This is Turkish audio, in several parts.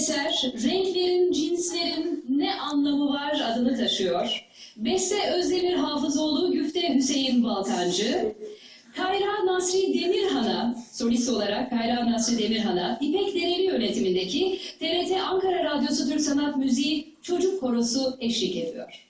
Eser, renklerin, cinslerin ne anlamı var adını taşıyor. Beste Özdemir Hafızoğlu, Güfte Hüseyin Baltancı, Kayra Nasri Demirhan'a, solist olarak Kayra Nasri Demirhan'a, İpek Dereli yönetimindeki TRT Ankara Radyosu Türk Sanat Müziği Çocuk Korosu eşlik ediyor.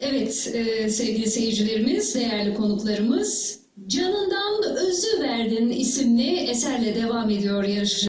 Evet e, sevgili seyircilerimiz, değerli konuklarımız, Canından Özü Verdin isimli eserle devam ediyor yarış